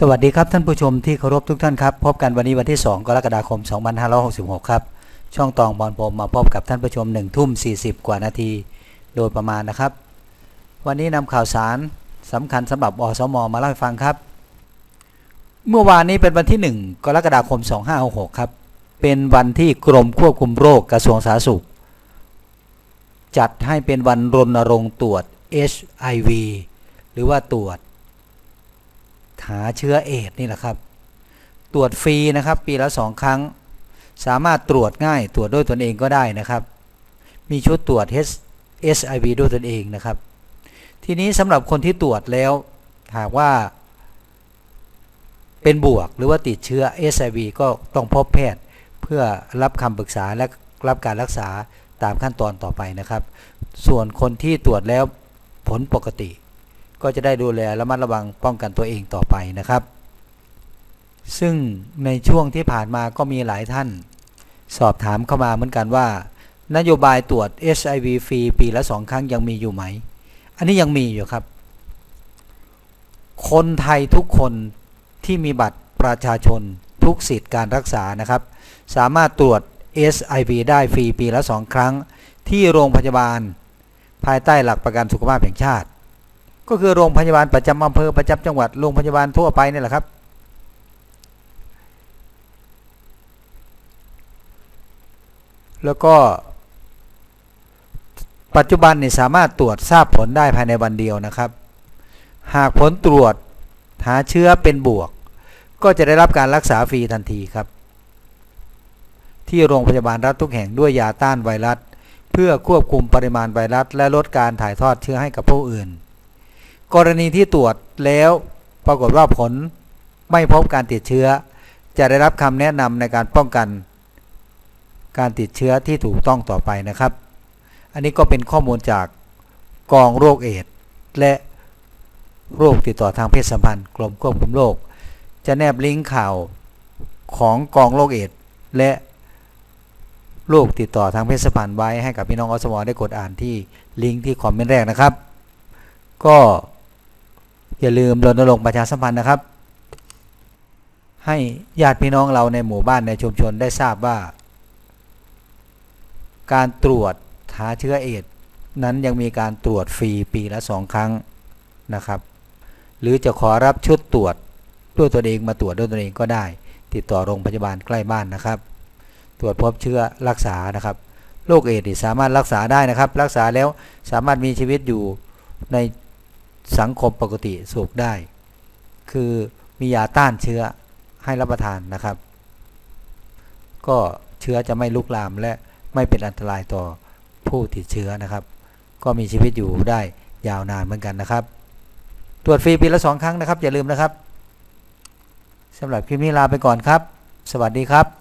สวัสดีครับท่านผู้ชมที่เคารพทุกท่านครับ พบกันวันนี้วันที่ 2 กรกฎาคม 2566 ครับ ช่องตองบอลผมมาพบกับท่านผู้ชม1ทุ่ม 40 กว่านาที โดยประมาณนะครับ วันนี้นำข่าวสารสำคัญสำหรับอสมมาเล่าให้ฟังครับ เมื่อวานนี้เป็นวันที่ 1 กรกฎาคม 2566 ครับ เป็นวันที่กรมควบคุมโรคกระทรวงสาธารณสุข จัดให้เป็นวันรณรงค์ตรวจ HIV หรือว่าตรวจ หาเชื้อเอดนี่แหละครับ ตรวจฟรีนะครับปีละสองครั้ง สามารถตรวจง่ายตรวจด้วยตนเองก็ได้นะครับ มีชุดตรวจ HIV ด้วยตนเองนะครับ ทีนี้สำหรับคนที่ตรวจแล้วหากว่า เป็นบวกหรือว่าติดเชื้อ HIV ก็ต้องพบแพทย์เพื่อรับคำปรึกษาและรับการรักษาตามขั้นตอนต่อไปนะครับ ส่วนคนที่ตรวจแล้วผลปกติ ก็จะได้ดูแลระมัดระวังป้องกันตัวเองต่อไปนะครับ ซึ่งในช่วงที่ผ่านมาก็มีหลายท่าน สอบถามเข้ามาเหมือนกันว่า นโยบายตรวจ HIV ฟรีปีละสองครั้งยังมีอยู่ไหม อันนี้ยังมีอยู่ครับ คนไทยทุกคนที่มีบัตรประชาชนทุกสิทธิ์การรักษานะครับ สามารถตรวจ SIV ได้ฟรีปีละสองครั้ง ที่โรงพยาบาล ภายใต้หลักประกันสุขภาพแห่งชาติ ก็คือโรงพยาบาลประจำอำเภอประจำจังหวัดโรงพยาบาลทั่วไปนี่แหละครับ แล้วก็ ปัจจุบันนี่สามารถตรวจทราบผลได้ภายในวันเดียวนะครับ หากผลตรวจหาเชื้อเป็นบวก ก็จะได้รับการรักษาฟรีทันทีครับ ที่โรงพยาบาลรัฐทุกแห่งด้วยยาต้านไวรัส เพื่อควบคุมปริมาณไวรัส และลดการถ่ายทอดเชื้อให้กับผู้อื่น กรณีที่ตรวจแล้วปรากฏว่าผลไม่พบการติดเชื้อ จะได้รับคำแนะนำในการป้องกัน การติดเชื้อที่ถูกต้องต่อไปนะครับ อันนี้ก็เป็นข้อมูลจากกองโรคเอดส์และโรคติดต่อทางเพศสัมพันธ์กรมควบคุมโรคจะแนบลิงก์ข่าวของกองโรคเอดส์และโรคติดต่อทางเพศสัมพันธ์ไว้ให้กับพี่น้องอสมได้กดอ่านที่ลิงก์ที่คอมเมนต์แรกนะครับ ก็ อย่าลืมรณรงค์ประชาสัมพันธ์นะครับ ให้ญาติพี่น้องเราในหมู่บ้านในชุมชนได้ทราบว่า การตรวจหาเชื้อเอดนั้นยังมีการตรวจฟรีปีละสองครั้งนะครับ หรือจะขอรับชุดตรวจด้วยตนเองมาตรวจด้วยตนเองก็ได้ ติดต่อโรงพยาบาลใกล้บ้านนะครับ ตรวจพบเชื้อรักษานะครับโรคเอดสสามารถรักษาได้นะครับ รักษาแล้วสามารถมีชีวิตอยู่ใน สังคมปกติสุขได้ คือมียาต้านเชื้อให้รับประทานนะครับ ก็เชื้อจะไม่ลุกลามและไม่เป็นอันตรายต่อผู้ติดเชื้อนะครับ ก็มีชีวิตอยู่ได้ยาวนานเหมือนกันนะครับ ตรวจฟรีปีละสองครั้งนะครับ อย่าลืมนะครับสำหรับคลิปนี้ลาไปก่อนครับ สวัสดีครับ